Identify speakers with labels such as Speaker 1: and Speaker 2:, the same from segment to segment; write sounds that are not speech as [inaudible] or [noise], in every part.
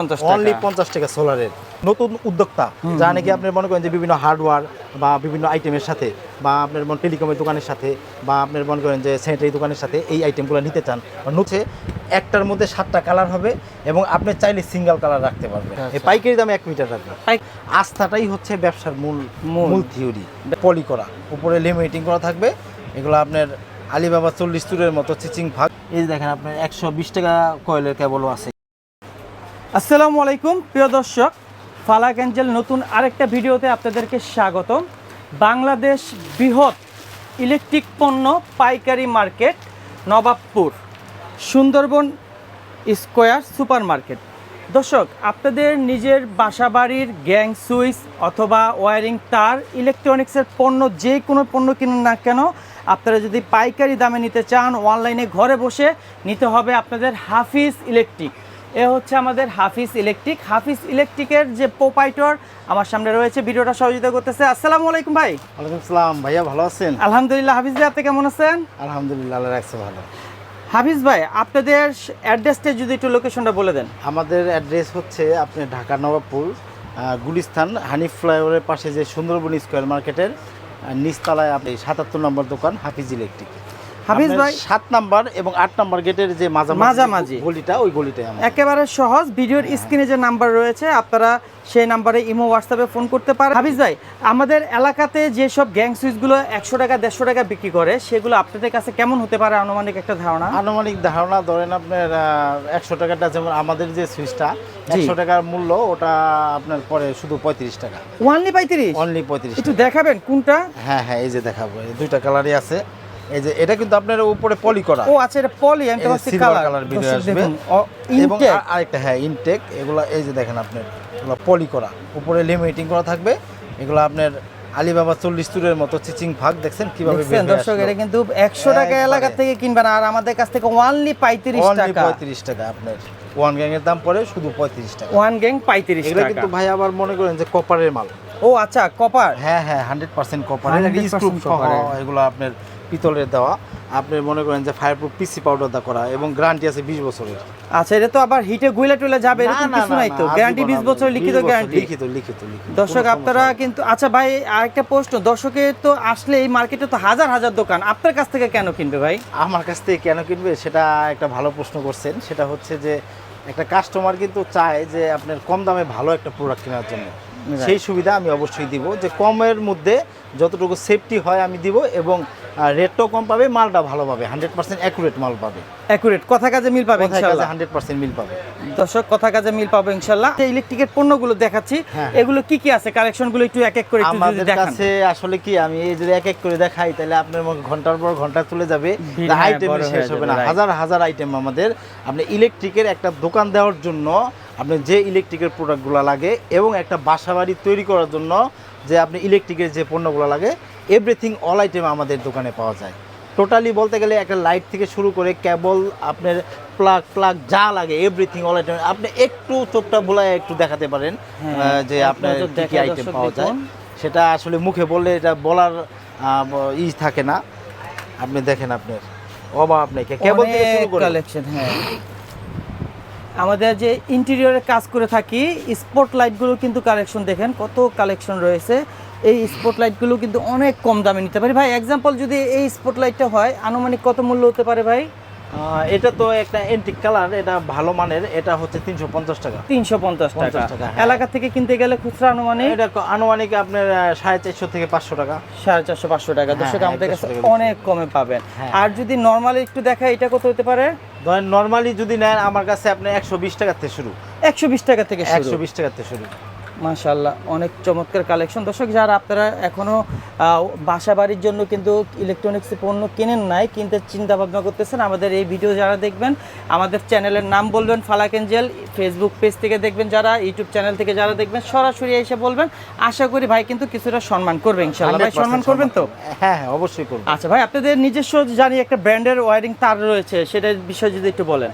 Speaker 1: পঞ্চাশ
Speaker 2: অনলি
Speaker 1: টাকা।
Speaker 2: পঞ্চাশ টাকা সোলারের। নতুন উদ্যোক্তা যা নাকি আপনি মনে করেন যে বিভিন্ন হার্ডওয়্যার বা বিভিন্ন আইটেমের সাথে বা আপনার মনে টেলিকমের দোকানের সাথে বা আপনার মনে করেন যে স্যানিটারি দোকানের সাথে এই আইটেমগুলো নিতে চান একটার মধ্যে সাতটা কালার হবে এবং আপনি চাইলে সিঙ্গেল কালার রাখতে পারবেন।
Speaker 1: আচ্ছা।
Speaker 2: পাইকারি দামে এক মিটার রাখবেন। আস্থাটাই হচ্ছে ব্যবসার মূল
Speaker 1: মূল।
Speaker 2: থিওরি পলি করা। উপরে লিমিটিং করা থাকবে। এগুলো আপনার আলিবাবা চল্লিশ তুরের মতো চিচিং ভাগ। এই যে দেখেন আপনার একশো বিশ টাকা কয়েলের কেবলও আছে।
Speaker 1: আসসালামু আলাইকুম, প্রিয় দর্শক। ফালাক অ্যাঞ্জেল নতুন আরেকটা ভিডিওতে আপনাদেরকে স্বাগত বাংলাদেশ বৃহৎ ইলেকট্রিক পণ্য পাইকারি market, Nawabpur, Sundarban square super market দর্শক, আপনাদের নিজের বাসাবাড়ির গ্যাং সুইচ অথবা ওয়ারিং তার, ইলেকট্রনিক্সের পণ্য, যে কোনো পণ্য কিনুন না কেন, আপনারা যদি পাইকারি দামে নিতে চান, অনলাইনে ঘরে বসে নিতে হবে আপনাদের হাফিজ ইলেকট্রিক। এ হচ্ছে আমাদের হাফিজ ইলেকট্রিক। হাফিজ ইলেকট্রিকের যে প্রোপাইটর আমার সামনে রয়েছে ভিডিওটা সহযোগিতা করতেছে। আসসালামু আলাইকুম ভাই।
Speaker 2: ওয়ালাইকুম সালাম ভাইয়া ভালো আছেন?
Speaker 1: আলহামদুলিল্লাহ হাফিজ ভাই আপনি কেমন আছেন?
Speaker 2: আলহামদুলিল্লাহ আল্লাহ রাখছে ভালো।
Speaker 1: হাফিজ ভাই আপনাদের অ্যাড্রেসটা যদি একটু লোকেশনটা বলে দেন।
Speaker 2: আমাদের অ্যাড্রেস হচ্ছে আপনি ঢাকা নবাবপুর গুলিস্তান হানিফ ফ্লাইওভারের পাশে যে সুন্দরবন স্কোয়ার মার্কেটের নিচতলায় আপনি সাতাত্তর নম্বর দোকান হাফিজ ইলেকট্রিক।
Speaker 1: হাফিজ ভাই?
Speaker 2: সাত নাম্বার এবং আট নাম্বার গেটের যে মাঝামাঝি। গলিটা ওই গলিটাই
Speaker 1: একেবারে সহজ ভিডিওর স্ক্রিনে যে নাম্বার রয়েছে আপনারা সেই নাম্বারে ইমো হোয়াটসঅ্যাপে ফোন করতে পারেন। হাফিজ ভাই আমাদের এলাকাতে যেসব গ্যাং সুইচগুলো একশো টাকা দেড়শো টাকা বিক্রি করে সেগুলো আপনাদের কাছে কেমন হতে পারে আনুমানিক একটা ধারণা?
Speaker 2: আনুমানিক ধারণা ধরেন আপনার একশো টাকাটা যেমন আমাদের যে সুইচটা একশো টাকার মূল্য ওটা আপনার পরে শুধু পঁয়ত্রিশ টাকা।
Speaker 1: ওয়ানলি পঁয়ত্রিশ?
Speaker 2: অনলি পঁয়ত্রিশ
Speaker 1: একটু দেখাবেন কোনটা?
Speaker 2: হ্যাঁ হ্যাঁ এই যে দেখাবো দুইটা কালারই আছে। এই যে এটা কিন্তু আপনার উপরে পলি করা।
Speaker 1: ও আচ্ছা এটা পলি আমি তো কালার
Speaker 2: আসবে। এবং আরেকটা হ্যাঁ ইনটেক এগুলো এই যে দেখেন আপনার এগুলো পলি করা। উপরে লিমিটিং করা থাকবে। এগুলো আপনার আলিবাবা চল্লিশ মতো চিচিং ভাগ দেখছেন কীভাবে
Speaker 1: দর্শক এটা কিন্তু একশো টাকা এলাকা থেকে কিনবেন আর আমাদের কাছ থেকে ওয়ানলি পঁয়ত্রিশ টাকা।
Speaker 2: পঁয়ত্রিশ টাকা আপনার। ওয়ান গ্যাং এর দাম পড়ে শুধু পঁয়ত্রিশ টাকা।
Speaker 1: ওয়ান গ্যাং পঁয়ত্রিশ টাকা।
Speaker 2: কিন্তু ভাই আবার মনে করেন যে কপারের মাল।
Speaker 1: ও আচ্ছা কপার
Speaker 2: হ্যাঁ হ্যাঁ হান্ড্রেড পার্সেন্ট কপারের
Speaker 1: 100%
Speaker 2: স্ক্রুপ এগুলো আপনার পিতলের দেওয়া। আপনি মনে করেন যে ফায়ার প্রুফ পিসি পাউডার দা করা এবং গ্যারান্টি আছে বিশ বছরের।
Speaker 1: আচ্ছা এটা তো আবার হিটে গুইলা টুলে যাবে
Speaker 2: না,
Speaker 1: এরকম কিছু নাই তো? গ্যারান্টি
Speaker 2: আজীবন,
Speaker 1: বিশ বছর লিখিত
Speaker 2: 20
Speaker 1: গ্যারান্টি
Speaker 2: লিখিত লিখিত লিখিত
Speaker 1: দর্শক আপনারা কিন্তু আচ্ছা ভাই আরেকটা প্রশ্ন। দর্শকের তো আসলে এই মার্কেটে তো হাজার হাজার দোকান। আপনার কাছ থেকে কেন কিনবে ভাই?
Speaker 2: আমার কাছ থেকে কেন কিনবে? সেটা একটা ভালো প্রশ্ন করছেন। সেটা হচ্ছে যে একটা কাস্টমার কিন্তু চায় যে আপনার কম দামে ভালো একটা প্রোডাক্ট কেনার জন্য। সেই সুবিধা আমি অবশ্যই দিব। যে কমের মধ্যে যতটুকু সেফটি হয় আমি দিব এবং রেটটাও কম পাবে মালটা ভালো পাবে হান্ড্রেড পার্সেন্ট অ্যাকুরেট মাল পাবে।
Speaker 1: অ্যাকুরেট কথা কাজে মিল পাবে ইনশাআল্লাহ।
Speaker 2: হান্ড্রেড পার্সেন্ট মিল পাবে।
Speaker 1: দর্শক কথা কাজে মিল পাবে ইনশাআল্লাহ। যে ইলেকট্রিকের পণ্যগুলো দেখাচ্ছি
Speaker 2: হ্যাঁ।
Speaker 1: এগুলো কি কি আছে? কালেকশনগুলো একটু এক এক করে একটু
Speaker 2: আমাদের কাছে আসলে কি আমি এই যদি এক এক করে দেখাই তাহলে আপনার ঘণ্টার পর ঘণ্টা চলে যাবে।
Speaker 1: হ্যাঁ,
Speaker 2: আইটেম শেষ হবে না। হাজার হাজার আইটেম আমাদের। আপনি ইলেকট্রিকের একটা দোকান দেওয়ার জন্য আপনি যে ইলেকট্রিকের প্রোডাক্টগুলো লাগে এবং একটা বাসা বাড়ি তৈরি করার জন্য যে আপনি ইলেকট্রিকের যে পণ্যগুলো লাগে এভরিথিং অল আইটেম আমাদের দোকানে পাওয়া যায়। টোটালি বলতে গেলে একটা লাইট থেকে শুরু করে কেবল আপনার প্লাগ প্লাগ যা লাগে এভরিথিং অল আইটেম আপনি একটু চোখটা ভোলায় একটু দেখাতে পারেন
Speaker 1: হ্যাঁ,
Speaker 2: যে আপনার কি আইটেম পাওয়া যায়। সেটা আসলে মুখে বললে এটা বলার ই থাকে না। আপনি দেখেন আপনার। অবা আপনাকে। কেবল থেকে শুরু করে।
Speaker 1: কালেকশন হ্যাঁ। আমাদের যে ইন্টেরিয়রে কাজ করে থাকি স্পট লাইটগুলো কিন্তু কালেকশন দেখেন কত কালেকশন রয়েছে। এই স্পট লাইটগুলো কিন্তু অনেক কম দামে নিতে পারি। ভাই এক্সাম্পল যদি এই স্পট লাইটটা হয় আনুমানিক কত মূল্য হতে পারে ভাই?
Speaker 2: এটা তো একটা এন্টিক কালার এটা ভালো মানের এটা হচ্ছে তিনশো পঞ্চাশ টাকা।
Speaker 1: তিনশো পঞ্চাশ টাকা।
Speaker 2: 50 হ্যাঁ।
Speaker 1: এলাকা থেকে কিনতে গেলে খুচরা আনুমানিক?
Speaker 2: এটা আনুমানিক আপনার সাড়ে চারশো থেকে পাঁচশো টাকা।
Speaker 1: সাড়ে চারশো পাঁচশো টাকা।
Speaker 2: হ্যাঁ,
Speaker 1: দর্শক আমাদের কাছে। অনেক কমে পাবেন।
Speaker 2: হ্যাঁ।
Speaker 1: আর যদি নর্মালি একটু দেখা এটা কত হতে পারে?
Speaker 2: ধরেন নর্মালি যদি নেন আমার কাছে আপনি একশো বিশ টাকার থেকে শুরু।
Speaker 1: একশো বিশ টাকা থেকে
Speaker 2: একশো বিশ টাকার থেকে শুরু।
Speaker 1: মাশাল্লাহ অনেক চমৎকার কালেকশন দর্শক যারা আপনারা এখনও বাসা বাড়ির জন্য কিন্তু ইলেকট্রনিক্স পণ্য কেনেন নাই কিনতে চিন্তা ভাবনা করতেছেন আমাদের এই ভিডিও যারা দেখবেন আমাদের চ্যানেলের নাম বলবেন ফালাক এঞ্জেল ফেসবুক পেজ থেকে দেখবেন যারা ইউটিউব চ্যানেল থেকে যারা দেখবেন সরাসরি এসে বলবেন আশা করি ভাই কিন্তু কিছুটা সম্মান করবে ইনশাল্লাহ ভাই সম্মান করবেন তো?
Speaker 2: হ্যাঁ হ্যাঁ অবশ্যই করব।
Speaker 1: আচ্ছা ভাই আপনাদের নিজস্ব জানি একটা ব্র্যান্ডের ওয়ারিং তার রয়েছে সেটার বিষয়ে যদি একটু বলেন।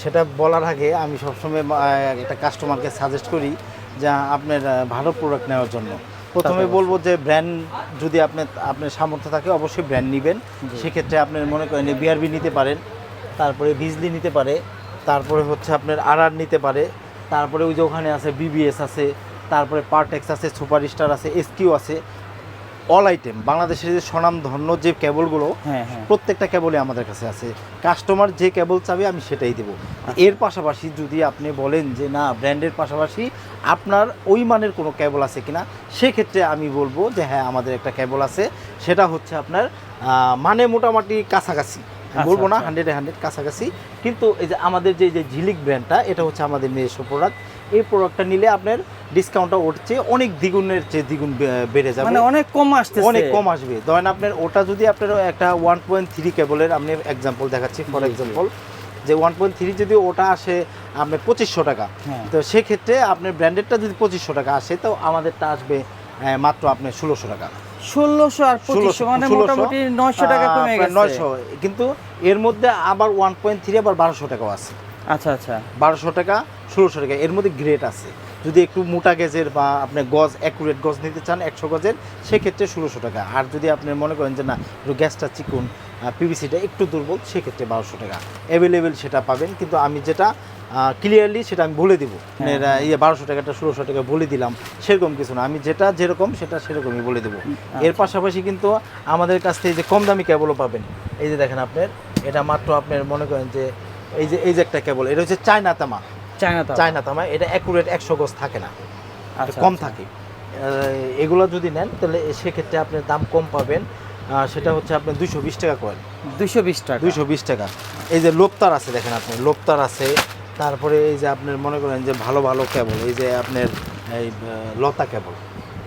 Speaker 2: সেটা বলার আগে আমি সবসময় একটা কাস্টমারকে সাজেস্ট করি যে আপনার ভালো প্রোডাক্ট নেওয়ার জন্য। প্রথমে বলব যে ব্র্যান্ড যদি আপনার আপনার সামর্থ্য থাকে অবশ্যই ব্র্যান্ড নেবেন। সেক্ষেত্রে আপনি মনে করেন বিআরবি নিতে পারেন তারপরে বিজলি নিতে পারে তারপরে হচ্ছে আপনার আর নিতে পারে তারপরে ওই যে ওখানে আছে বিবিএস আছে তারপরে পার্টেক্স আছে সুপার স্টার আছে এসকিউ আছে অল আইটেম বাংলাদেশের যে স্বনামধন্য যে কেবলগুলো
Speaker 1: হ্যাঁ হ্যাঁ।
Speaker 2: প্রত্যেকটা কেবলই আমাদের কাছে আছে। কাস্টমার যে কেবল চাবে আমি সেটাই দেবো। এর পাশাপাশি যদি আপনি বলেন যে না ব্র্যান্ডের পাশাপাশি আপনার ওই মানের কোনো কেবল আছে কিনা? সেক্ষেত্রে আমি বলব যে হ্যাঁ আমাদের একটা কেবল আছে। সেটা হচ্ছে আপনার মানে মোটামুটি কাছাকাছি।
Speaker 1: আচ্ছা,
Speaker 2: বলব না
Speaker 1: আচ্ছা।
Speaker 2: হান্ড্রেডে হান্ড্রেড কাছাকাছি। কিন্তু এই যে আমাদের যে যে ঝিলিক ব্র্যান্ডটা এটা হচ্ছে আমাদের নিজস্ব প্রোডাক্ট এই প্রোডাক্টটা নিলে আপনার ডিসকাউন্টটা চেয়ে অনেক দ্বিগুণের চেয়ে দ্বিগুণ বেড়ে যাবে।
Speaker 1: মানে অনেক কম আসতেছে।
Speaker 2: অনেক কম আসবে। ধরেন আপনার ওটা যদি আপনার একটা ওয়ান পয়েন্ট থ্রি কেবলের আমি এক্সাম্পল দেখাচ্ছি ফর। এক্সাম্পল যে ওয়ান পয়েন্ট থ্রি যদি ওটা আসে আপনার পঁচিশশো টাকা
Speaker 1: হ্যাঁ।
Speaker 2: তো সেক্ষেত্রে আপনার ব্র্যান্ডেডটা যদি পঁচিশশো টাকা আসে তো আমাদেরটা আসবে মাত্র আপনার ষোলোশো টাকা।
Speaker 1: ষোলোশো আর পঁচিশশো মানে মোটামুটি নয়শো টাকা কমে গেছে।
Speaker 2: নয়শো। কিন্তু এর মধ্যে আবার ওয়ান পয়েন্ট থ্রি আবার বারোশো টাকাও আছে।
Speaker 1: আচ্ছা আচ্ছা।
Speaker 2: বারোশো টাকা ষোলোশো টাকা। এর মধ্যে গ্রেড আছে। যদি একটু মোটা গেজের বা আপনি গজ অ্যাকুরেট গজ নিতে চান একশো গজের সেক্ষেত্রে ষোলোশো টাকা। আর যদি আপনি মনে করেন যে না একটু গ্যাসটা চিকুন পিভিসিটা একটু দুর্বল সেক্ষেত্রে বারোশো টাকা। অ্যাভেলেবেল সেটা পাবেন। কিন্তু আমি যেটা ক্লিয়ারলি সেটা আমি বলে দিব।
Speaker 1: হ্যাঁ,
Speaker 2: ইয়ে বারোশো টাকাটা ষোলোশো টাকা বলে দিলাম। সেরকম কিছু না। আমি যেটা যেরকম সেটা সেরকমই বলে দেবো। এর
Speaker 1: আচ্ছা।
Speaker 2: পাশাপাশি কিন্তু আমাদের কাছ থেকে যে কম দামি কেবলও পাবেন। এই যে দেখেন আপনার এটা মাত্র আপনার মনে করেন যে এই যে এই যে একটা কেবল এটা হচ্ছে চায়না তামা।
Speaker 1: চায়না
Speaker 2: চায়না তামা এটা অ্যাকুরেট একশো গজ থাকে না।
Speaker 1: আচ্ছা,
Speaker 2: কম
Speaker 1: আচ্ছা।
Speaker 2: থাকে। এগুলো যদি নেন তাহলে সেক্ষেত্রে আপনি দাম কম পাবেন। সেটা হচ্ছে আপনার দুইশো বিশ টাকা কয়েন
Speaker 1: দুইশো বিশ টাকা।
Speaker 2: দুইশো বিশ টাকা। এই যে লোকতার আছে দেখেন আপনি লোপতার আছে। তারপরে এই যে আপনার মনে করেন যে ভালো ভালো কেবল এই যে আপনার এই লতা কেবল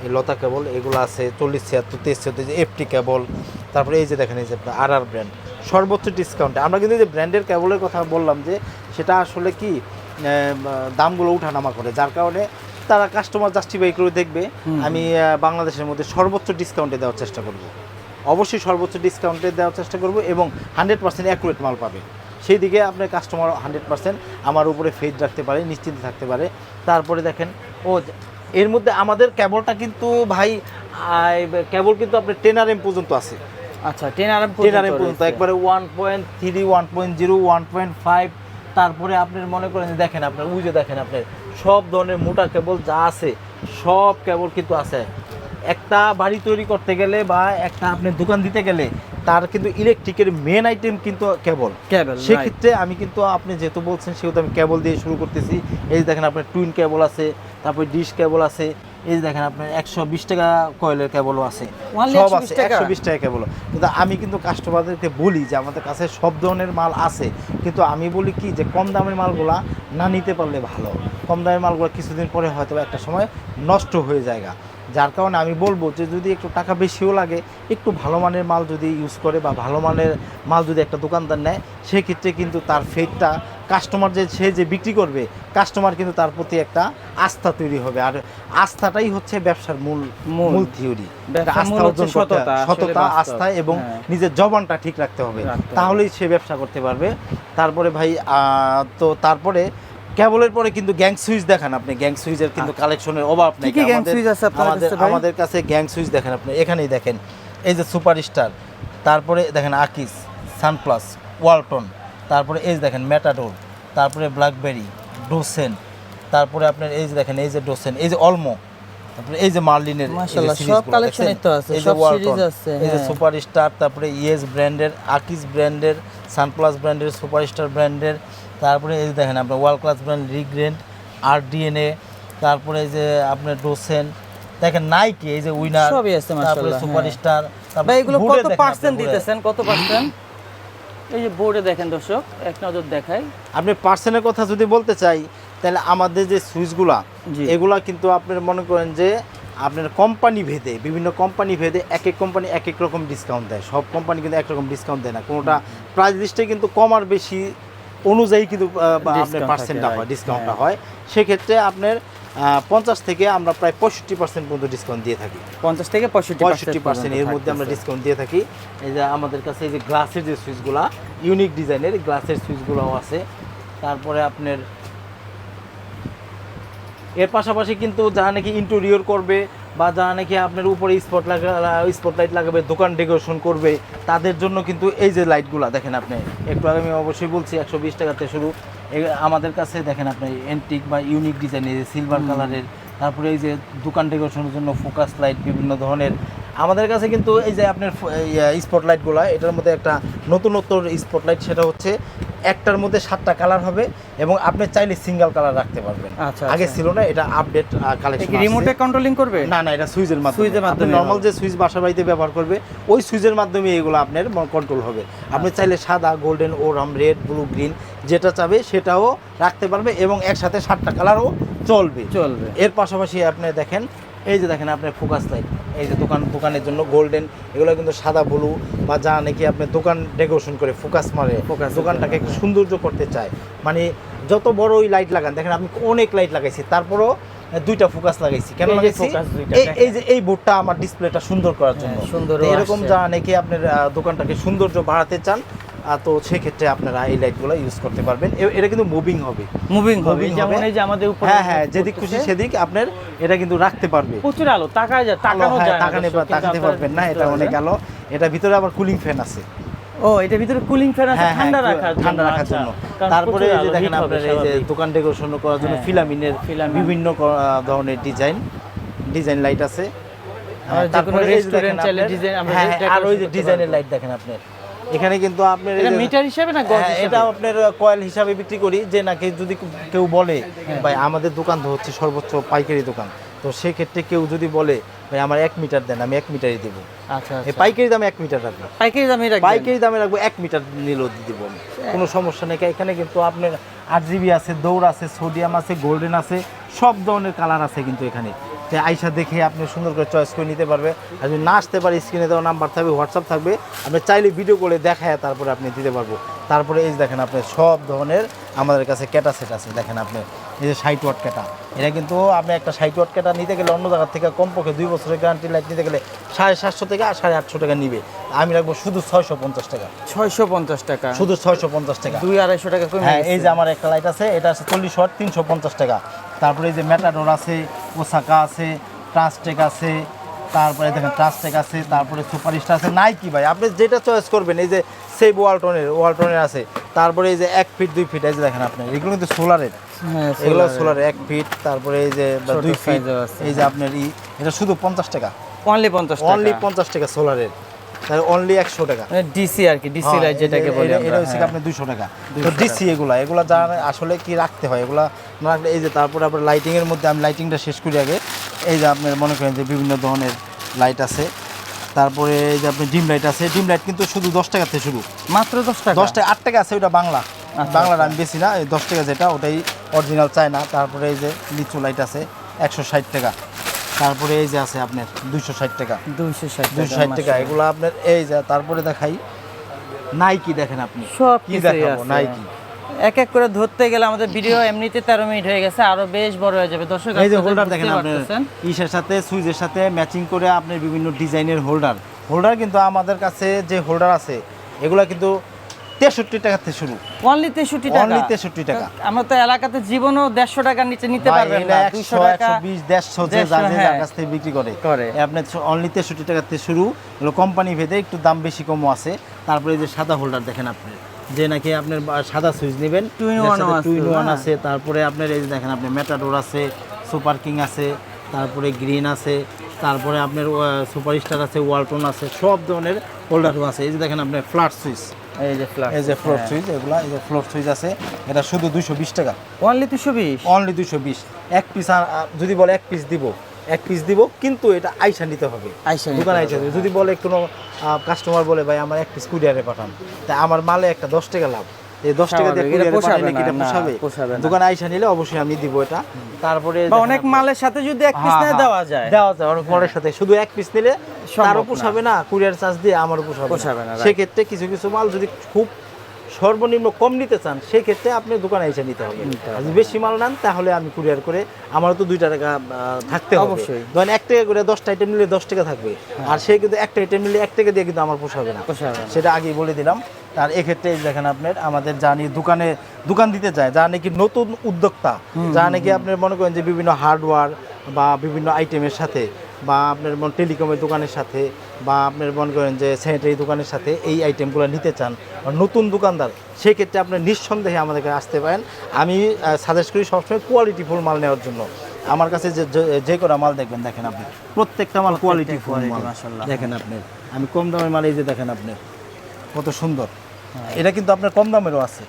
Speaker 2: এই লতা কেবল এগুলো আছে চল্লিশ ছিয়াত্তর তেইশ ছিয়াত্তর যে এফটি কেবল তারপরে এই যে দেখেন এই যে আর আর ব্র্যান্ড সর্বোচ্চ ডিসকাউন্টে আমরা কিন্তু যে ব্র্যান্ডের কেবলের কথা বললাম যে সেটা আসলে কি দামগুলো উঠানামা করে। যার কারণে তারা কাস্টমার জাস্টিফাই করে দেখবে আমি বাংলাদেশের মধ্যে সর্বোচ্চ ডিসকাউন্টে দেওয়ার চেষ্টা করব। অবশ্যই সর্বোচ্চ ডিসকাউন্টে দেওয়ার চেষ্টা করব এবং হান্ড্রেড পার্সেন্ট অ্যাকুরেট মাল পাবে। সেই দিকে আপনার কাস্টমার হান্ড্রেড পার্সেন্ট আমার উপরে ফেজ রাখতে পারে নিশ্চিন্ত থাকতে পারে। তারপরে দেখেন ও এর মধ্যে আমাদের কেবলটা কিন্তু ভাই কেবল কিন্তু আপনার টেন আর এম পর্যন্ত আছে।
Speaker 1: আচ্ছা ten R
Speaker 2: ten R M পর্যন্ত একবারে one point three one point zero one point five তারপরে আপনার মনে করেন যে দেখেন আপনার যে দেখেন আপনার সব ধরনের মোটা কেবল যা আছে সব কেবল কিন্তু আছে। একটা বাড়ি তৈরি করতে গেলে বা একটা আপনি দোকান দিতে গেলে তার কিন্তু ইলেকট্রিকের মেন আইটেম কিন্তু কেবল।
Speaker 1: কেবল
Speaker 2: সেক্ষেত্রে আমি কিন্তু আপনি যেহেতু বলছেন সেহেতু আমি কেবল দিয়ে শুরু করতেছি। এই যে দেখেন আপনার টুইন কেবল আছে তারপরে ডিশ কেবল আছে। এই যে দেখেন আপনার একশো বিশ টাকা কয়েলের কেবলও আছে। সব আছে একশো বিশ টাকা কেবল কিন্তু আমি কিন্তু কাস্টমারদেরকে বলি যে আমাদের কাছে সব ধরনের মাল আছে। কিন্তু আমি বলি কি যে কম দামের মালগুলা না নিতে পারলে ভালো। কম দামের মালগুলো কিছুদিন পরে হয়তো একটা সময় নষ্ট হয়ে যায় যার কারণে আমি বলব যে যদি একটু টাকা বেশিও লাগে একটু ভালো মানের মাল যদি ইউজ করে বা ভালো মানের মাল যদি একটা দোকানদার নেয় সেক্ষেত্রে কিন্তু তার ফেটটা কাস্টমার যে সে যে বিক্রি করবে কাস্টমার কিন্তু তার প্রতি একটা আস্থা তৈরি হবে আর আস্থাটাই হচ্ছে ব্যবসার মূল
Speaker 1: মূল।
Speaker 2: থিওরি আস্থা অর্জন করতে
Speaker 1: সততা।
Speaker 2: আস্থা এবং
Speaker 1: হ্যাঁ।
Speaker 2: নিজের জবানটা ঠিক রাখতে হবে তাহলেই সে ব্যবসা করতে পারবে তারপরে ভাই তো তারপরে কেবলের পরে কিন্তু গ্যাং সুইচ দেখেন আপনি গ্যাং সুইচের কিন্তু কালেকশনের অভাব নেই
Speaker 1: আচ্ছা। কি সুইচ আছে
Speaker 2: আমাদের আমাদের কাছে গ্যাং সুইচ দেখেন আপনি এখানেই দেখেন এই যে সুপার স্টার তারপরে দেখেন আকিস সানপ্লাস ওয়ালটন তারপরে এই দেখেন ম্যাটাডোর তারপরে ব্ল্যাকবেরি ডোসেন তারপরে আপনার এই যে দেখেন এই যে ডোসেন এই যে অলমো তারপরে এই যে মার্লিনের
Speaker 1: মাশাআল্লাহ, সব? এই তো আছে,
Speaker 2: এই যে
Speaker 1: সব
Speaker 2: ওয়ালটন,
Speaker 1: আছে,
Speaker 2: এই যে
Speaker 1: হ্যাঁ।
Speaker 2: সুপার স্টার তারপরে ইয়েস ব্র্যান্ডের আকিস ব্র্যান্ডের সানপ্লাস ব্র্যান্ডের সুপার স্টার ব্র্যান্ডের তারপরে এই যে দেখেন আপনার ওয়ার্ল্ড ক্লাস ব্র্যান্ড রিগ্রেন্ট আর ডিএনএ তারপরে এই যে আপনার ডোসেন দেখেন নাইকি এই যে উইনার
Speaker 1: সবই আছে
Speaker 2: তারপরে
Speaker 1: মাশাআল্লাহ,
Speaker 2: সুপার
Speaker 1: হ্যাঁ। ভাই এগুলো কত পার্সেন্ট দিতেছেন? কত পার্সেন্ট এই যে বোর্ডে দেখেন দর্শক এক নজর দেখাই।
Speaker 2: আপনি পার্সেন্টের কথা যদি বলতে চাই তাহলে আমাদের যে সুইচগুলা। এগুলা কিন্তু আপনি মনে করেন যে আপনার কোম্পানি ভেদে বিভিন্ন কোম্পানি ভেদে এক এক কোম্পানি এক এক রকম ডিসকাউন্ট দেয়। সব কোম্পানি কিন্তু একরকম ডিসকাউন্ট দেয় না। কোনোটা প্রাইস লিস্টে কিন্তু কম আর বেশি অনুযায়ী কিন্তু আপনার পার্সেন্টটা হয় ডিসকাউন্টটা
Speaker 1: হ্যাঁ।
Speaker 2: হয়। সেক্ষেত্রে আপনার পঞ্চাশ থেকে আমরা প্রায় পঁয়ষট্টি পার্সেন্ট পর্যন্ত ডিসকাউন্ট দিয়ে থাকি।
Speaker 1: পঞ্চাশ থেকে পঁয়ষট্টি
Speaker 2: পঁয়ষট্টি পার্সেন্ট এর মধ্যে আমরা ডিসকাউন্ট দিয়ে থাকি। এই যে আমাদের কাছে এই যে গ্লাসের যে সুইচগুলা ইউনিক ডিজাইনের গ্লাসের সুইচগুলোও আছে। তারপরে আপনার এর পাশাপাশি কিন্তু যারা নাকি ইন্টেরিয়র করবে বা যারা নাকি আপনার উপরে স্পট লাগা স্পটলাইট লাগাবে দোকান ডেকোরেশন করবে তাদের জন্য কিন্তু এই যে লাইটগুলো দেখেন আপনি। একটু আগে আমি অবশ্যই বলছি একশো বিশ টাকাতে শুরু। আমাদের কাছে দেখেন আপনি এন্টিক বা ইউনিক ডিজাইনের সিলভার কালারের তারপরে এই যে দোকান ডেকোরেশনের জন্য ফোকাস লাইট বিভিন্ন ধরনের। আমাদের কাছে কিন্তু এই যে আপনার স্পটলাইটগুলো এটার মধ্যে একটা নতুনত্ব স্পটলাইট সেটা হচ্ছে একটার মধ্যে সাতটা কালার হবে এবং আপনি চাইলে সিঙ্গেল কালার রাখতে পারবেন।
Speaker 1: আচ্ছা,
Speaker 2: আগে
Speaker 1: আচ্ছা।
Speaker 2: ছিল না এটা আপডেট কালেকশন
Speaker 1: রিমোটে কন্ট্রোলিং করবে?
Speaker 2: না না এটা সুইচের মাধ্যমে।
Speaker 1: সুইচের মাধ্যমে
Speaker 2: নর্মাল। যে সুইচ বাসা বাড়িতে ব্যবহার করবে ওই সুইচের মাধ্যমে এগুলো আপনার কন্ট্রোল হবে। আপনি চাইলে সাদা গোল্ডেন ওরাম রেড ব্লু গ্রিন যেটা চাবে সেটাও রাখতে পারবে এবং একসাথে সাতটা কালারও চলবে।
Speaker 1: চলবে।
Speaker 2: এর পাশাপাশি আপনি দেখেন এই যে দেখেন আপনার ফোকাস লাইট এই যে দোকান দোকানের জন্য গোল্ডেন এগুলো কিন্তু সাদা ব্লু বা যা নাকি আপনি দোকান ডেকোরেশন করে ফোকাস মারে
Speaker 1: ফোকাস
Speaker 2: দোকানটাকে একটু সৌন্দর্য করতে চায়। মানে যত বড় ওই লাইট লাগান দেখেন আমি অনেক লাইট লাগাইছি তারপরও দুইটা ফোকাস লাগাইছি। কেন
Speaker 1: এই যে
Speaker 2: লাগাইছি? এই- যে এই বোর্ডটা আমার ডিসপ্লেটা সুন্দর করার জন্য।
Speaker 1: হ্যাঁ,
Speaker 2: তো এরকম যা নাকি আপনার দোকানটাকে সৌন্দর্য বাড়াতে চান তো সেক্ষেত্রে আপনারা এই লাইটগুলো ইউজ করতে পারবেন। এটা কিন্তু মুভিং হবে।
Speaker 1: মুভিং হবে যেমন এই যে আমাদের উপরে
Speaker 2: হ্যাঁ হ্যাঁ যেদিক খুশি সেদিক আপনার এটা কিন্তু রাখতে পারবে।
Speaker 1: প্রচুর আলো তাকা যায় তাকানো
Speaker 2: হ্যাঁ,
Speaker 1: যায়
Speaker 2: তাকানে
Speaker 1: দর্শক, কিন্তু
Speaker 2: তাকাতে পারবেন না এটা অনেক আলো। এটা ভিতরে আবার কুলিং ফ্যান আছে।
Speaker 1: ও এটা ভিতরে কুলিং ফ্যান আছে
Speaker 2: হ্যাঁ হ্যাঁ
Speaker 1: ঠান্ডা রাখার
Speaker 2: ঠান্ডা রাখার
Speaker 1: আচ্ছা।
Speaker 2: জন্য। তারপরে এই যে দেখেন আপনার এই যে। দোকান ডেকোরেশন করার জন্য। ফিলামিনের
Speaker 1: ফিলামিন।
Speaker 2: বিভিন্ন ধরনের ডিজাইন ডিজাইন লাইট আছে। তারপরে এই যে দেখেন আপনার- আর ওই যে ডিজাইনের লাইট দেখেন আপনি এখানে কিন্তু আপনার
Speaker 1: এটা মিটার হিসাবে না
Speaker 2: হ্যাঁ, এটা আপনার কয়েল হিসাবে বিক্রি করি যে নাকি যদি কেউ বলে
Speaker 1: হ্যাঁ।
Speaker 2: ভাই আমাদের দোকান তো হচ্ছে সর্বোচ্চ পাইকারি দোকান। তো সেক্ষেত্রে কেউ যদি বলে ভাই আমার এক মিটার দেন আমি এক মিটারই দেবো।
Speaker 1: আচ্ছা
Speaker 2: এই
Speaker 1: আচ্ছা।
Speaker 2: পাইকারি দামে এক মিটার রাখব।
Speaker 1: পাইকারি দামে
Speaker 2: পাইকারি দামে রাখব এক মিটার নিলেও দেবো আমি। কোনো সমস্যা নেই এখানে কিন্তু আপনার আট জিবি আছে দৌড় আছে সোডিয়াম আছে গোল্ডেন আছে সব ধরনের কালার আছে কিন্তু এখানে। যে আইসা দেখে আপনি সুন্দর করে চয়েস করে নিতে পারবে। আর যদি না আসতে পারে স্ক্রিনে দেওয়া নাম্বার থাকবে হোয়াটসঅ্যাপ থাকবে আপনি চাইলে ভিডিও করে দেখায় তারপরে আপনি দিতে পারব। তারপরে এই যে দেখেন আপনি সব ধরনের আমাদের কাছে ক্যাটা সেট আছে দেখেন আপনি। এই যে ষাট ওয়াট ক্যাটা এটা কিন্তু আপনি একটা ষাট ওয়াট ক্যাটা নিতে গেলে অন্য জায়গার থেকে কমপক্ষে দুই বছরের গ্যারান্টি লাইট নিতে গেলে সাড়ে সাতশো থেকে আর সাড়ে আটশো টাকা নিবে। আমি রাখব শুধু ছয়শো পঞ্চাশ টাকা।
Speaker 1: ছয়শো পঞ্চাশ টাকা।
Speaker 2: শুধু ছয়শো পঞ্চাশ টাকা।
Speaker 1: দুই আড়াইশো টাকা
Speaker 2: হ্যাঁ এই যে আমার একটা লাইট আছে এটা আছে চল্লিশ ওয়াট তিনশো পঞ্চাশ টাকা। তারপরে এই যে মেটাডোর আছে ওসাকা আছে ট্রান্সটেক আছে তারপরে দেখেন ট্রাস্টেক আছে তারপরে সুপারস্টার আছে নাইকি ভাই আপনি যেটা চয়েস করবেন এই যে সেভ ওয়ালটনের ওয়ালটনের আছে তারপরে এই যে এক ফিট দুই ফিট এই যে দেখেন আপনি এগুলো কিন্তু সোলারের
Speaker 1: সোলার
Speaker 2: এগুলো সোলারের এক ফিট তারপরে এই যে দুই ফিট এই যে আপনার এটা শুধু পঞ্চাশ টাকা।
Speaker 1: অনলি পঞ্চাশ
Speaker 2: অনলি পঞ্চাশ টাকা সোলারের তাহলে অনলি একশো টাকা।
Speaker 1: ডিসি আর কি ডিসি লাইট যেটাকে
Speaker 2: যে-
Speaker 1: বলি
Speaker 2: এটা-
Speaker 1: আমরা
Speaker 2: এটা হচ্ছে
Speaker 1: হ্যাঁ।
Speaker 2: আপনার দুশো টাকা। তো ডিসি এগুলা এগুলা জানা আসলে কি রাখতে হয় এগুলা না রাখলে এই যে তারপরে আপনার লাইটিং এর মধ্যে আমি লাইটিংটা শেষ করি আগে। এই যে আপনার মনে করেন যে বিভিন্ন ধরনের লাইট আছে। তারপরে এই যে আপনার ডিম লাইট আছে ডিম লাইট কিন্তু শুধু দশ টাকা থেকে শুরু।
Speaker 1: মাত্র দশ টাকা?
Speaker 2: দশ টাকা আট টাকা আছে ওটা বাংলা।
Speaker 1: আচ্ছা,
Speaker 2: বাংলার
Speaker 1: আচ্ছা।
Speaker 2: আমি বেশি না এই দশ টাকা যেটা ওটাই অরিজিনাল চায় না তারপরে এই যে লিচু লাইট আছে একশো ষাট টাকা। তারপরে এই যে আছে আপনার দুইশো ষাট টাকা।
Speaker 1: দুইশো ষাট
Speaker 2: দুইশো ষাট টাকা এগুলো আপনার এই যে তারপরে দেখাই নাইকি দেখেন আপনি
Speaker 1: সব
Speaker 2: কি দেখাবো নাইকি
Speaker 1: এক এক করে ধরতে গেলে আমাদের ভিডিও এমনিতে তেরো মিনিট হয়ে গেছে আরও বেশ বড় হয়ে যাবে। দর্শক
Speaker 2: এই যে হোল্ডার দেখেন আপনার। ইসের সাথে সুইচের সাথে ম্যাচিং করে আপনার বিভিন্ন ডিজাইনের হোল্ডার হোল্ডার কিন্তু আমাদের কাছে যে হোল্ডার আছে এগুলা কিন্তু তেষট্টি টাকা থেকে শুরু।
Speaker 1: অনলি তেষট্টি টাকা?
Speaker 2: অনলি তেষট্টি টাকা।
Speaker 1: আমরা তো এলাকাতে জীবনও দেড়শো টাকার নিচে নিতে পারবেন না
Speaker 2: একশো, একশো বিশ, দেড়শো যে
Speaker 1: দেড়শো,
Speaker 2: যা যে
Speaker 1: হ্যাঁ।
Speaker 2: যার কাছ থেকে বিক্রি করে।
Speaker 1: করে।
Speaker 2: আপনার অনলি তেষট্টি শুরু। এগুলো কোম্পানি ভেদে একটু দাম বেশি কমও আছে। তারপরে যে সাদা হোল্ডার দেখেন আপনি। যে নাকি আপনার সাদা সুইচ নেবেন।
Speaker 1: Two in one ও
Speaker 2: টু ইন
Speaker 1: আছে,
Speaker 2: ওয়ান আছে। তারপরে আপনার এই যে দেখেন আপনি মেটাডোর আছে সুপার কিং আছে তারপরে গ্রিন আছে তারপরে আপনার সুপার স্টার আছে ওয়ালটন আছে সব ধরনের হোল্ডারও আছে। এই যে দেখেন আপনার ফ্ল্যাট সুইচ
Speaker 1: এই যে ফ্ল্যাট
Speaker 2: এই যে ফ্লোর সুইচ এগুলো এই যে ফ্লোর সুইচ আছে এটা শুধু দুশো বিশ টাকা।
Speaker 1: অনলি দুশো বিশ?
Speaker 2: অনলি দুশো বিশ। এক পিস যদি বলে এক পিস দিব এক পিস দিব কিন্তু এটা আইসা নিতে হবে।
Speaker 1: আইসা নিতে
Speaker 2: আইসা যদি বলে কোনো কাস্টমার বলে ভাই আমার এক পিস কুরিয়ারে পাঠান। তা আমার মালে একটা দশ টাকা লাভ। এই দশ টাকা দিয়ে
Speaker 1: এটা
Speaker 2: কুরিয়ারে
Speaker 1: পোষাবে
Speaker 2: কি এটা। দোকানে আইসা নিলে অবশ্যই আমি দিব এটা। তারপরে
Speaker 1: অনেক মালের সাথে যদি এক পিস
Speaker 2: হ্যাঁ, হ্যাঁ,
Speaker 1: দেওয়া যায়।
Speaker 2: দেওয়া যায় অনেক মালের সাথে। শুধু এক পিস নিলে তারও পোষাবে না কুরিয়ার চার্জ দিয়ে আমারও পোষাবে
Speaker 1: পোষাবে না.
Speaker 2: সেক্ষেত্রে কিছু কিছু মাল যদি খুব সর্বনিম্ন কম নিতে চান সেই ক্ষেত্রে আপনি দোকানে এসে নিতে হবে। যদি বেশি মাল নেন তাহলে আমি কুরিয়ার করে আমারও তো দুইটা টাকা থাকতে হবে।
Speaker 1: অবশ্যই।
Speaker 2: ধরেন এক টাকা করে দশটা আইটেম নিলে দশ টাকা থাকবে। আর সে কিন্তু একটা আইটেম নিলে এক টাকা দিয়ে কিন্তু আমার পোষাবে না। সেটা আগেই বলে দিলাম। আর এক্ষেত্রে দেখেন আপনার আমাদের যা নিয়ে দোকানে দোকান দিতে যায় যা নাকি নতুন উদ্যোক্তা যা নাকি আপনি মনে করেন যে বিভিন্ন হার্ডওয়্যার বা বিভিন্ন আইটেমের সাথে বা আপনার মন টেলিকমের দোকানের সাথে বা আপনার মনে করেন যে স্যানিটারি দোকানের সাথে এই আইটেমগুলো নিতে চান নতুন দোকানদার সেক্ষেত্রে আপনি নিঃসন্দেহে আমাদের কাছে আসতে পারেন। আমি সাজেস্ট করি সবসময় কোয়ালিটিফুল মাল নেওয়ার জন্য। আমার কাছে যে যে- কটা মাল দেখবেন দেখেন আপনি প্রত্যেকটা মাল কোয়ালিটি ফুল মাল। দেখেন আপনি আমি কম দামের মাল এই যে দেখেন আপনি কত সুন্দর। এটা কিন্তু আপনার কম দামেরও আছে।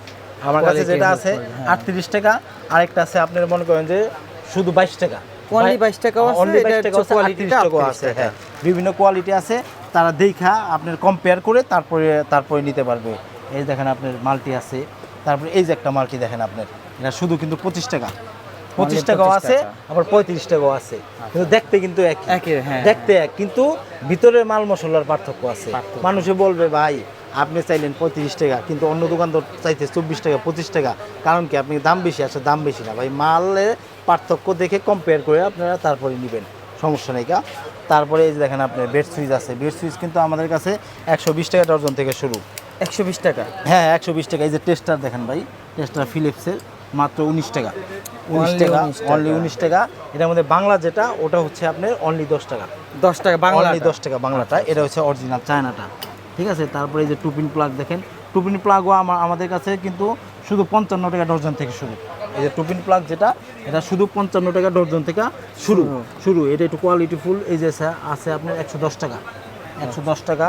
Speaker 2: আমার কাছে যেটা
Speaker 1: হ্যাঁ।
Speaker 2: আছে
Speaker 1: হ্যাঁ।
Speaker 2: আটত্রিশ টাকা আরেকটা আছে আপনার মনে করেন যে শুধু বাইশ টাকা।
Speaker 1: Only 22 টাকাও আছে,
Speaker 2: Only 22
Speaker 1: এটা
Speaker 2: টাকা
Speaker 1: হচ্ছে
Speaker 2: আছে,
Speaker 1: quality
Speaker 2: 38
Speaker 1: টা
Speaker 2: টাকাও আছে হ্যাঁ। বিভিন্ন কোয়ালিটি আছে তারা দেখা আপনার কম্পেয়ার করে তারপরে তারপরে নিতে পারবে। এই দেখেন আপনার মাল্টি আছে তারপরে এই যে একটা মালটি দেখেন আপনার এটা শুধু কিন্তু পঁচিশ টাকা। পঁচিশ টাকাও আছে আবার পঁয়ত্রিশ টাকাও আছে। কিন্তু দেখতে কিন্তু
Speaker 1: হ্যাঁ,
Speaker 2: দেখতে এক কিন্তু ভিতরের মাল মশলার পার্থক্য আছে। মানুষে বলবে ভাই আপনি চাইলেন পঁয়ত্রিশ টাকা কিন্তু অন্য দোকানদার চাইতে চব্বিশ টাকা পঁচিশ টাকা। কারণ কি আপনি দাম বেশি আছে দাম বেশি না। ভাই মালের পার্থক্য দেখে কম্পেয়ার করে আপনারা তারপরে নেবেন। সমস্যা নেই কা? তারপরে এই যে দেখেন আপনার বেড সুইচ আছে। বেড সুইচ কিন্তু আমাদের কাছে একশো বিশ টাকা ডর্জন থেকে শুরু।
Speaker 1: 120 টাকা?
Speaker 2: হ্যাঁ একশো বিশ টাকা। এই যে টেস্টার দেখেন ভাই টেস্টার ফিলিপসের মাত্র উনিশ টাকা। উনিশ টাকা অনলি উনিশ টাকা। এটার মধ্যে বাংলা যেটা ওটা হচ্ছে আপনার অনলি দশ টাকা।
Speaker 1: 10 টাকা বাংলা
Speaker 2: অনলি দশ টাকা বাংলাটা। এটা হচ্ছে অরিজিনাল চায়নাটা ঠিক আছে? তারপরে এই যে টুপিন প্লাগ দেখেন। টুপিন প্লাগও আমার আমাদের কাছে কিন্তু শুধু পঞ্চান্ন টাকা ডর্জন থেকে শুরু। এই যে টুপিন প্লাগ যেটা এটা শুধু পঞ্চান্ন টাকা ডর্জন থেকে শুরু। শুরু এটা একটু কোয়ালিটি ফুল এই যে আছে আপনার একশো দশ টাকা। একশো দশ টাকা।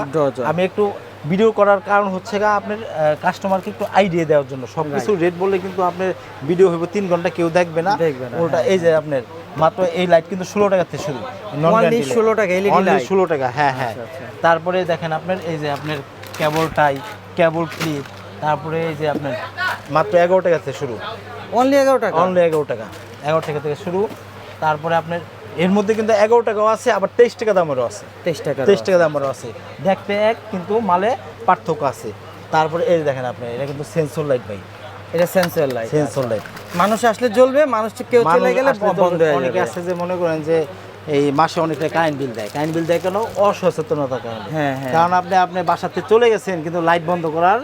Speaker 2: আমি একটু ভিডিও করার কারণ হচ্ছে গা আপনার কাস্টমারকে একটু আইডিয়া দেওয়ার জন্য। সব কিছু রেট বললে কিন্তু আপনার ভিডিও হইব তিন ঘণ্টা কেউ দেখবে না।
Speaker 1: দেখবে না,
Speaker 2: ওটা এই যে আপনার মাত্র এই লাইট কিন্তু ষোলো টাকা থেকে শুরু।
Speaker 1: 16 টাকা, light।
Speaker 2: 16 টাকা হ্যাঁ হ্যাঁ।
Speaker 1: আচ্ছা, আচ্ছা।
Speaker 2: তারপরে দেখেন আপনার এই যে আপনার কেবল টাই কেবল ক্লিপ তারপরে এই যে আপনার মাত্র এগারো টাকা থেকে শুরু।
Speaker 1: অনলি 11 টাকা?
Speaker 2: অনলি এগারো টাকা। এগারো টাকা থেকে শুরু। তারপরে আপনার এর মধ্যে কিন্তু এগারো টাকাও আছে আবার তেইশ টাকা দামেরও আছে।
Speaker 1: 23 টাকা
Speaker 2: তেইশ টাকা দামেরও আছে। দেখতে এক কিন্তু মালে পার্থক্য আছে। তারপরে এই দেখেন আপনি এটা কিন্তু সেন্সর লাইট ভাই।
Speaker 1: এটা সেন্সর লাইট
Speaker 2: সেন্সর লাইট
Speaker 1: মানুষ আসলে জ্বলবে মানুষ কেউ চলে গেলে বন্ধ হয়ে
Speaker 2: অনেকে আছে যে মনে করেন যে এই মাসে অনেকটা কারেন্ট বিল দেয়। কারেন্ট বিল দেয় কেন অসচেতনতার কারণে।
Speaker 1: হ্যাঁ, হ্যাঁ।
Speaker 2: কারণ আপনি আপনি বাসাতে চলে গেছেন কিন্তু লাইট বন্ধ করার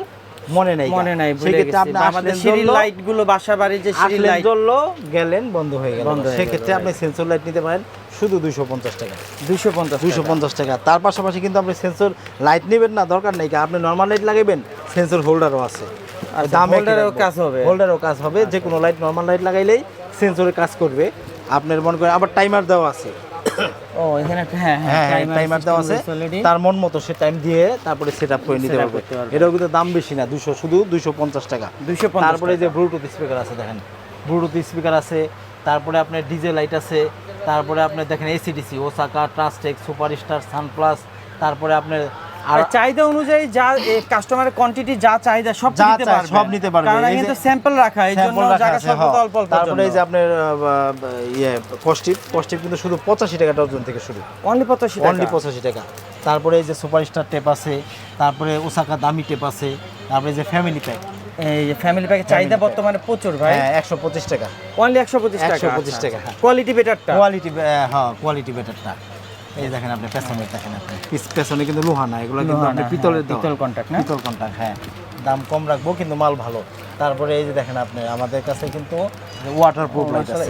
Speaker 2: মনে নেই।
Speaker 1: মনে নাই
Speaker 2: সেক্ষেত্রে আপনি
Speaker 1: আমাদের সিঁড়ির লাইটগুলো বাসা বাড়ির যে সিঁড়ির লাইট।
Speaker 2: জ্বললো গেলেন বন্ধ হয়ে গেল। সেক্ষেত্রে আপনি সেন্সর লাইট নিতে পারেন শুধু দুইশো পঞ্চাশ টাকা।
Speaker 1: 250
Speaker 2: দুইশো পঞ্চাশ টাকা। তার পাশাপাশি কিন্তু আপনি সেন্সর লাইট নেবেন না দরকার নেই। আপনি নর্মাল লাইট লাগাবেন সেন্সর হোল্ডারও আছে। দাম
Speaker 1: কাজ হবে।
Speaker 2: হোল্ডারও কাজ হবে। যে কোনো লাইট নর্মাল লাইট লাগাইলেই কাজ করবে। আপনার মনে করেন আবার টাইমার দেওয়া আছে। [coughs]
Speaker 1: ও এখানে হ্যাঁ
Speaker 2: হ্যাঁ হ্যাঁ টাইমার দেওয়া আছে। তার মন মতো সে টাইম দিয়ে তারপরে সেট আপ করে নিতে পারবে। এটাও কিন্তু দাম বেশি না দুশো শুধু দুইশো পঞ্চাশ টাকা।
Speaker 1: 250
Speaker 2: তারপরে যে ব্লুটুথ স্পিকার আছে দেখেন। ব্লুটুথ স্পিকার আছে তারপরে আপনার ডিজে লাইট আছে তারপরে আপনার দেখেন ACDC Osaka Trustech superstar Sunplus তারপরে আপনার আর
Speaker 1: চাহিদা অনুযায়ী যা কাস্টমারের কোয়ান্টিটি যা চাহিদা সব নিতে পারবে
Speaker 2: সব নিতে পারবে।
Speaker 1: কারণ কিন্তু স্যাম্পল রাখা এই জন্য জায়গা
Speaker 2: হ্যাঁ।
Speaker 1: অল্প অল্প
Speaker 2: তারপরে এই যে আপনার ইয়ে কস্টিপ কস্টিপ কিন্তু শুধু পঁচাশি টাকা ডজন থেকে শুরু।
Speaker 1: অনলি 85 টাকা।
Speaker 2: অনলি পঁচাশি টাকা। তারপরে এই যে সুপারস্টার টেপ আছে তারপরে ওসাকা দামি টেপ আছে তারপরে যে ফ্যামিলি প্যাক
Speaker 1: এই যে ফ্যামিলি প্যাকের চাহিদা বর্তমানে প্রচুর ভাই।
Speaker 2: হ্যাঁ একশো পঁচিশ টাকা।
Speaker 1: অনলি 125 টাকা
Speaker 2: 125 টাকা, হ্যাঁ।
Speaker 1: কোয়ালিটি বেটারটা
Speaker 2: কোয়ালিটি হ্যাঁ কোয়ালিটি বেটারটা এই দেখেন আপনি পেছনে দেখেন আপনি। পেছনে কিন্তু লোহা না এগুলো কিন্তু আপনি পিতলের
Speaker 1: হ্যাঁ, পিতল contact না?
Speaker 2: পিতল কন্টাক্ট হ্যাঁ। দাম কম রাখব কিন্তু মাল ভালো। তারপরে এই যে দেখেন আপনি আমাদের কাছে কিন্তু ওয়াটার প্রুফ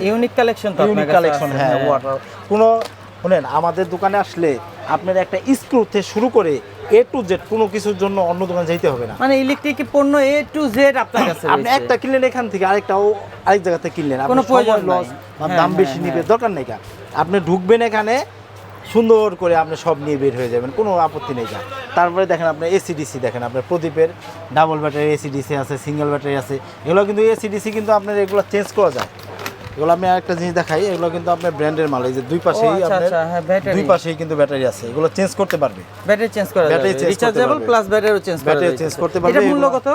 Speaker 1: ইউনিক কালেকশন তো
Speaker 2: ইউনিক কালেকশন হ্যাঁ ওয়াটার কোনো শুনেন আমাদের দোকানে আসলে আপনার একটা স্ক্রু থেকে শুরু করে এ টু জেড কোনো কিছুর জন্য অন্য দোকানে যেতে হবে না।
Speaker 1: মানে ইলেকট্রিক পণ্য এ টু জেড আপনার কাছে
Speaker 2: আপনি একটা কিনলেন এখান থেকে আরেকটাও আরেক জায়গা থেকে কিনলেন।
Speaker 1: কোনো প্রয়োজন
Speaker 2: লস
Speaker 1: হ্যাঁ,
Speaker 2: দাম
Speaker 1: হ্যাঁ,
Speaker 2: বেশি নিবে দরকার নেই আপনি ঢুকবেন এখানে সুন্দর করে আপনি সব নিয়ে বের হয়ে যাবেন কোনো আপত্তি নেই কা তারপরে দেখেন আপনার এসিডিসি দেখেন আপনার প্রদীপের ডাবল ব্যাটারি এসিডিসি আছে সিঙ্গেল ব্যাটারি আছে এগুলো কিন্তু এসিডিসি কিন্তু আপনার এগুলো চেঞ্জ করা যায়। এগুলো আমি আরেকটা জিনিস দেখাই এগুলো কিন্তু আপনার ব্র্যান্ডের মাল এই যে দুই পাশেই
Speaker 1: আচ্ছা,
Speaker 2: আপনার
Speaker 1: আচ্ছা, হ্যাঁ।
Speaker 2: দুই পাশেই কিন্তু ব্যাটারি আছে এগুলো চেঞ্জ করতে পারবে।
Speaker 1: ব্যাটারি চেঞ্জ করা
Speaker 2: ব্যাটারি
Speaker 1: রিচার্জেবল প্লাস ব্যাটারিও চেঞ্জ করা
Speaker 2: ব্যাটারি চেঞ্জ করতে পারবে
Speaker 1: এটা মূল্য কত?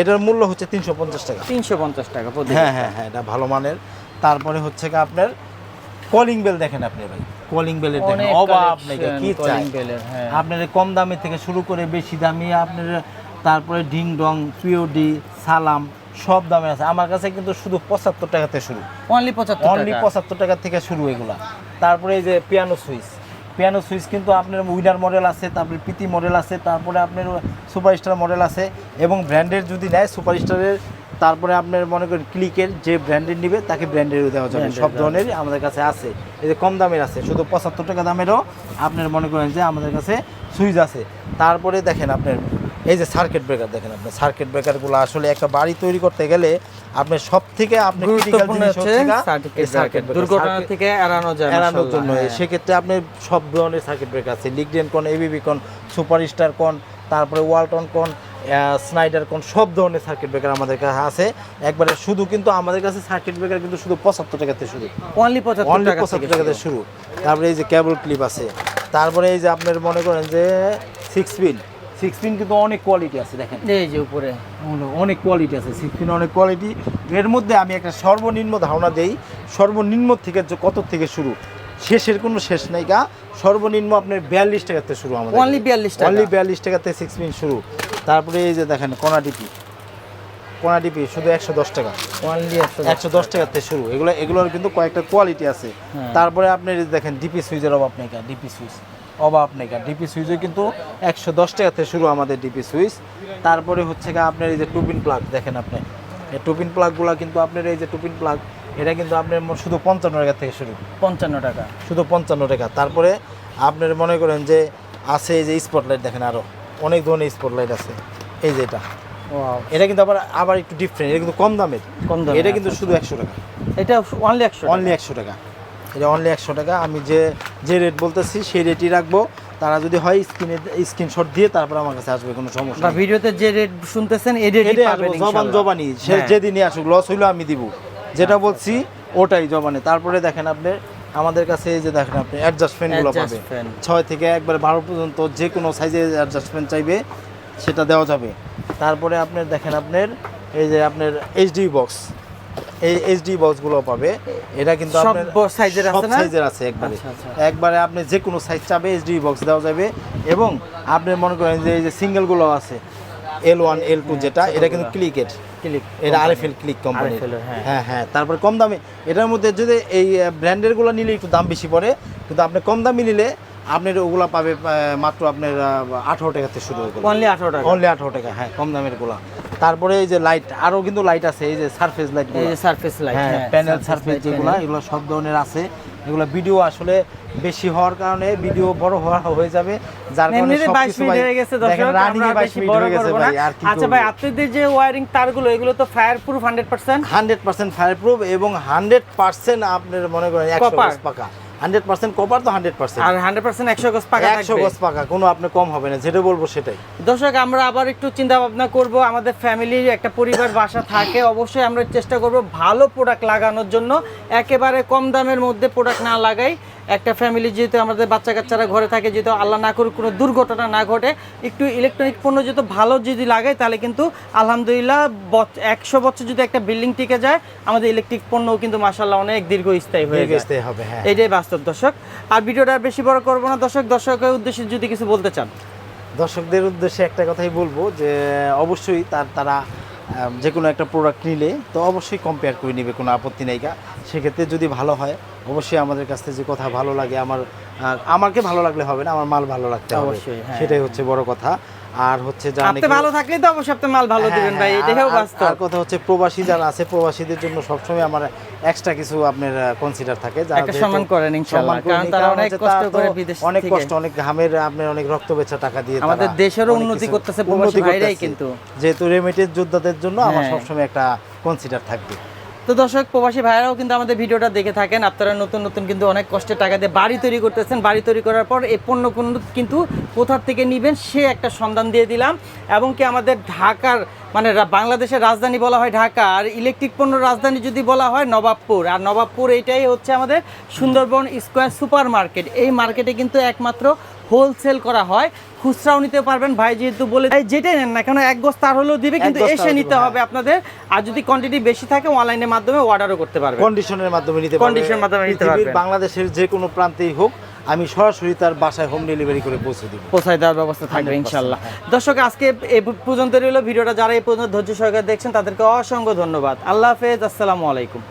Speaker 2: এটার মূল্য হচ্ছে তিনশো পঞ্চাশ টাকা।
Speaker 1: 350 টাকা
Speaker 2: হ্যাঁ হ্যাঁ হ্যাঁ এটা ভালো মানের। তারপরে হচ্ছে কি আপনার কলিং বেল দেখেন আপনি ভাই। কলিং বেলের দেখেন অভাব নেই কি চাই?
Speaker 1: হ্যাঁ।
Speaker 2: আপনার কম দামি থেকে শুরু করে বেশি দামি আপনার তারপরে ডিং ডং পিওডি সালাম সব দামে আছে। আমার কাছে কিন্তু শুধু পঁচাত্তর টাকাতে শুরু।
Speaker 1: অনলি 75
Speaker 2: অনলি পঁচাত্তর টাকা থেকে শুরু এগুলা। তারপরে এই যে পিয়ানো সুইচ পিয়ানো সুইচ কিন্তু আপনার উইনার মডেল আছে তারপরে পিতি মডেল আছে তারপরে আপনার সুপারস্টার মডেল আছে এবং ব্র্যান্ডের যদি নেয় সুপারস্টারের তারপরে আপনার মনে করেন ক্লিকের যে ব্র্যান্ডের নিবে তাকে ব্র্যান্ডেরও দেওয়া যাবে। সব ধরনেরই আমাদের কাছে আছে। এই যে কম দামের আছে শুধু পঁচাত্তর টাকা দামেরও আপনার মনে করেন যে আমাদের কাছে সুইচ আছে। তারপরে দেখেন আপনার এই যে সার্কিট ব্রেকার দেখেন আপনি। সার্কিট ব্রেকারগুলো আসলে একটা বাড়ি তৈরি করতে গেলে আপনার সব থেকে।
Speaker 1: দুর্ঘটনা থেকে এড়ানো যায়
Speaker 2: এড়ানোর জন্য।
Speaker 1: হ্যাঁ।
Speaker 2: সেক্ষেত্রে আপনি সব ধরনের সার্কিট ব্রেকার আছে। লিগডেন কোন এবিবি কোন সুপারস্টার কোন তারপরে ওয়ালটন কোন স্নাইডার কোন সব ধরনের সার্কিট ব্রেকার আমাদের কাছে আছে। একবারে শুধু কিন্তু আমাদের কাছে সার্কিট ব্রেকার কিন্তু শুধু পঁচাত্তর টাকাতে শুরু।
Speaker 1: অনলি 75
Speaker 2: অনলি
Speaker 1: টাকা
Speaker 2: পঁচাত্তর টাকাতে শুরু। তারপরে এই যে কেবল ক্লিপ আছে। তারপরে এই যে আপনার মনে করেন যে সিক্স পিন সিক্স পিন কিন্তু অনেক কোয়ালিটি আছে দেখেন।
Speaker 1: এই যে উপরে।
Speaker 2: অনেক কোয়ালিটি আছে সিক্স পিন অনেক কোয়ালিটি এর মধ্যে আমি একটা সর্বনিম্ন ধারণা দেই। সর্বনিম্ন থেকে যে কত থেকে শুরু শেষের কোনো শেষ নাই গা। সর্বনিম্ন আপনার বিয়াল্লিশ টাকাতে শুরু আমাদের
Speaker 1: অনলি 42 টাকা।
Speaker 2: অনলি বিয়াল্লিশ টাকাতে সিক্স পিন শুরু। তারপরে এই যে দেখেন কোনা ডিপি। কোনা ডিপি শুধু একশো দশ টাকা।
Speaker 1: অনলি
Speaker 2: একশো দশ টাকাতে শুরু। এগুলো এগুলোর কিন্তু কয়েকটা কোয়ালিটি আছে।
Speaker 1: হ্যাঁ।
Speaker 2: তারপরে আপনি এই দেখেন ডিপি সুইচের অভাব নেই ডিপি সুইচ অভাব নেই ডিপি সুইচও কিন্তু একশো দশ টাকাতে শুরু আমাদের ডিপি সুইচ। তারপরে হচ্ছে গা আপনার এই যে টুপিন প্লাগ দেখেন আপনি। এই টুপিন প্লাগগুলো কিন্তু আপনার এই যে টুপিন প্লাগ এটা কিন্তু আপনার ম- শুধু পঞ্চান্ন টাকা থেকে শুরু।
Speaker 1: 55 টাকা।
Speaker 2: শুধু পঞ্চান্ন টাকা। তারপরে আপনার মনে করেন যে আছে এই যে স্পটলাইট দেখেন আরও অনেক ধরনের স্পটলাইট আছে। এই যে এটা। এটা কিন্তু আবার আবার একটু ডিফারেন্ট এটা কিন্তু কম দামের।
Speaker 1: কম দাম
Speaker 2: এটা কিন্তু শুধু একশো টাকা।
Speaker 1: এটা অনলি 100
Speaker 2: অনলি একশো টাকা। এটা অনলি একশো টাকা। আমি যে যে রেট বলতেছি সেই রেটই রাখব। তারা যদি হয় স্ক্রিনে স্ক্রিনশট দিয়ে তারপর আমার কাছে আসবে কোনো সমস্যা
Speaker 1: ভিডিওতে যে রেট শুনতেছেন এই
Speaker 2: আসব, জবান জবানি সে
Speaker 1: হ্যাঁ।
Speaker 2: যেদিনই আসুক লস হইলেও আমি দিব। যেটা বলছি ওটাই জবানে। তারপরে দেখেন আপনি আমাদের কাছে এই যে দেখেন আপনি অ্যাডজাস্টমেন্টগুলো পাবে। ছয় থেকে একবার বারো পর্যন্ত যে কোনো সাইজের অ্যাডজাস্টমেন্ট চাইবে সেটা দেওয়া যাবে। তারপরে আপনার দেখেন আপনার এই যে আপনার এইচডি বক্স এই এইচডি বক্সগুলো পাবে। এটা কিন্তু আপনার
Speaker 1: size-এর আছে না?
Speaker 2: সাইজের আছে একবারে।
Speaker 1: আচ্ছা, আচ্ছা।
Speaker 2: একবারে আপনি যে কোনো সাইজ চাবে এইচডি বক্স দেওয়া যাবে। এবং আপনি মনে করেন যে এই যে সিঙ্গেলগুলো আছে এল ওয়ান এল টু যেটা এটা কিন্তু ক্লিকের
Speaker 1: ক্লিক
Speaker 2: এটা আরএফএল ক্লিক কোম্পানি
Speaker 1: হ্যাঁ।
Speaker 2: হ্যাঁ হ্যাঁ তারপর কম দামে। এটার মধ্যে যদি এই ব্র্যান্ডেরগুলো নিলে একটু দাম বেশি পড়ে কিন্তু আপনি কম দামি নিলে আপনার ওগুলা পাবে মাত্র আপনার আঠারো টাকাতে শুরু হয়ে
Speaker 1: অনলি 18 টাকা।
Speaker 2: অনলি আঠারো টাকা হ্যাঁ কম দামেরগুলা। তারপরে এই যে লাইট আরও কিন্তু লাইট আছে এই যে সারফেস লাইট
Speaker 1: এই যে সারফেস লাইট
Speaker 2: হ্যাঁ প্যানেল সারফেস যেগুলো এগুলো সব ধরনের আছে। এগুলো ভিডিও আসলে বেশি হওয়ার কারণে ভিডিও বড় হওয়া হয়ে যাবে যার কারণে
Speaker 1: এমনিতে 22
Speaker 2: সবকিছু
Speaker 1: মিনিট
Speaker 2: ভাই
Speaker 1: হয়ে গেছে দর্শক
Speaker 2: রানিং
Speaker 1: আমরা
Speaker 2: 22
Speaker 1: বেশি
Speaker 2: মিনিট
Speaker 1: বড়
Speaker 2: হয়ে গেছে
Speaker 1: করব না।
Speaker 2: ভাই আর কি
Speaker 1: আচ্ছা ভাই আপনাদের যে ওয়্যারিং তারগুলো এগুলো তো ফায়ারপ্রুফ 100%
Speaker 2: 100% ফায়ারপ্রুফ এবং হান্ড্রেড পার্সেন্ট আপনার মনে করেন একশো
Speaker 1: Copper।
Speaker 2: গজ পাকা। হান্ড্রেড পার্সেন্ট কপার তো হান্ড্রেড পার্সেন্ট।
Speaker 1: আর 100% 100 গজ পাকা
Speaker 2: একশো
Speaker 1: গছ
Speaker 2: গজ পাকা কোনো আপনি কম হবে না যেটা বলব সেটাই।
Speaker 1: দর্শক আমরা আবার একটু চিন্তা ভাবনা করব আমাদের ফ্যামিলির একটা পরিবার বাসা থাকে অবশ্যই আমরা চেষ্টা করব ভালো প্রোডাক্ট লাগানোর জন্য একেবারে কম দামের মধ্যে প্রোডাক্ট না লাগাই। একটা ফ্যামিলি যেহেতু আমাদের বাচ্চা কাচ্চারা ঘরে থাকে যেহেতু আল্লাহ না করুক কোনো দুর্ঘটনা না ঘটে একটু ইলেকট্রনিক পণ্য যেহেতু ভালো যদি লাগে তাহলে কিন্তু আলহামদুলিল্লাহ একশো বছর যদি একটা বিল্ডিং টিকে যায় আমাদের ইলেকট্রিক পণ্যও কিন্তু মাসাল্লাহ অনেক দীর্ঘস্থায়ী হয়ে
Speaker 2: গেছে হবে হ্যাঁ।
Speaker 1: এইটাই বাস্তব দর্শক। আর ভিডিওটা বেশি বড় করব না দর্শক দর্শকের উদ্দেশ্যে যদি কিছু বলতে চান।
Speaker 2: দর্শকদের উদ্দেশ্যে একটা কথাই বলব যে অবশ্যই তার তারা যে কোনো একটা প্রোডাক্ট নিলে তো অবশ্যই কম্পেয়ার করে নেবে কোনো আপত্তি নেই সেক্ষেত্রে যদি ভালো হয় অবশ্যই আমাদের কাছ থেকে যে কথা ভালো লাগে আমার আমাকে ভালো লাগলে হবে না আমার মাল ভালো লাগতে হবে।
Speaker 1: অবশ্যই, হ্যাঁ।
Speaker 2: সেটাই হচ্ছে বড় কথা। আর হচ্ছে
Speaker 1: আপনি ভালো থাকলেই তো অবশ্যই আপনি মাল ভালো
Speaker 2: হ্যাঁ,
Speaker 1: দিবেন ভাই
Speaker 2: হ্যাঁ,
Speaker 1: এটাও বাস্তব
Speaker 2: আর কথা হচ্ছে প্রবাসী যারা আছে প্রবাসীদের জন্য সবসময় আমার এক্সট্রা কিছু আপনার কনসিডার থাকে যারা
Speaker 1: একটা সম্মান করেন ইনশাআল্লাহ, কারণ তারা অনেক কষ্ট করে বিদেশ থেকে অনেক
Speaker 2: কষ্ট অনেক ঘামের আপনার অনেক রক্ত বেচা টাকা দিয়ে
Speaker 1: আমাদের দেশেরও উন্নতি করতেছে প্রবাসী ভাইরাই কিন্তু।
Speaker 2: যেহেতু রেমিটেড যোদ্ধাদের জন্য আমার
Speaker 1: হ্যাঁ।
Speaker 2: সবসময় একটা কনসিডার থাকবে
Speaker 1: তো দর্শক, প্রবাসী ভাইয়ারাও কিন্তু আমাদের ভিডিওটা দেখে থাকেন। আপনারা নতুন নতুন কিন্তু অনেক কষ্টের টাকা দিয়ে বাড়ি তৈরি করতেছেন। বাড়ি তৈরি করার পর এই পণ্য কিন্তু কোথার থেকে নেবেন সে একটা সন্ধান দিয়ে দিলাম। এবং কি আমাদের ঢাকার মানে বাংলাদেশের রাজধানী বলা হয় ঢাকা। আর ইলেকট্রিক পণ্য রাজধানী যদি বলা হয় নবাবপুর। আর নবাবপুর এইটাই হচ্ছে আমাদের সুন্দরবন স্কোয়ার সুপার মার্কেট এই মার্কেটে কিন্তু একমাত্র হোলসেল করা হয় খুচরাও নিতে পারবেন। ভাই যেহেতু বলে যেটাই নেন না কেন এক গোছ তার হলেও দিবে কিন্তু এসে নিতে
Speaker 2: হ্যাঁ।
Speaker 1: হবে আপনাদের। আর যদি কোয়ান্টিটি বেশি থাকে অনলাইনের মাধ্যমে অর্ডারও করতে পারবেন।
Speaker 2: কন্ডিশনের মাধ্যমে নিতে
Speaker 1: Condition মাধ্যমে নিতে পারবেন।
Speaker 2: বাংলাদেশের যে কোনো প্রান্তেই হোক আমি সরাসরি তার বাসায় হোম ডেলিভারি করে পৌঁছে দিব।
Speaker 1: পৌঁছায় দেওয়ার ব্যবস্থা থাকবে
Speaker 2: 100%
Speaker 1: ইনশাল্লাহ।
Speaker 2: হ্যাঁ।
Speaker 1: দর্শক আজকে এই পর্যন্ত রইল। ভিডিওটা যারা এই পর্যন্ত ধৈর্য সহকারে দেখছেন তাদেরকে অসংখ্য ধন্যবাদ। আল্লাহ হাফেজ আসসালামু আলাইকুম।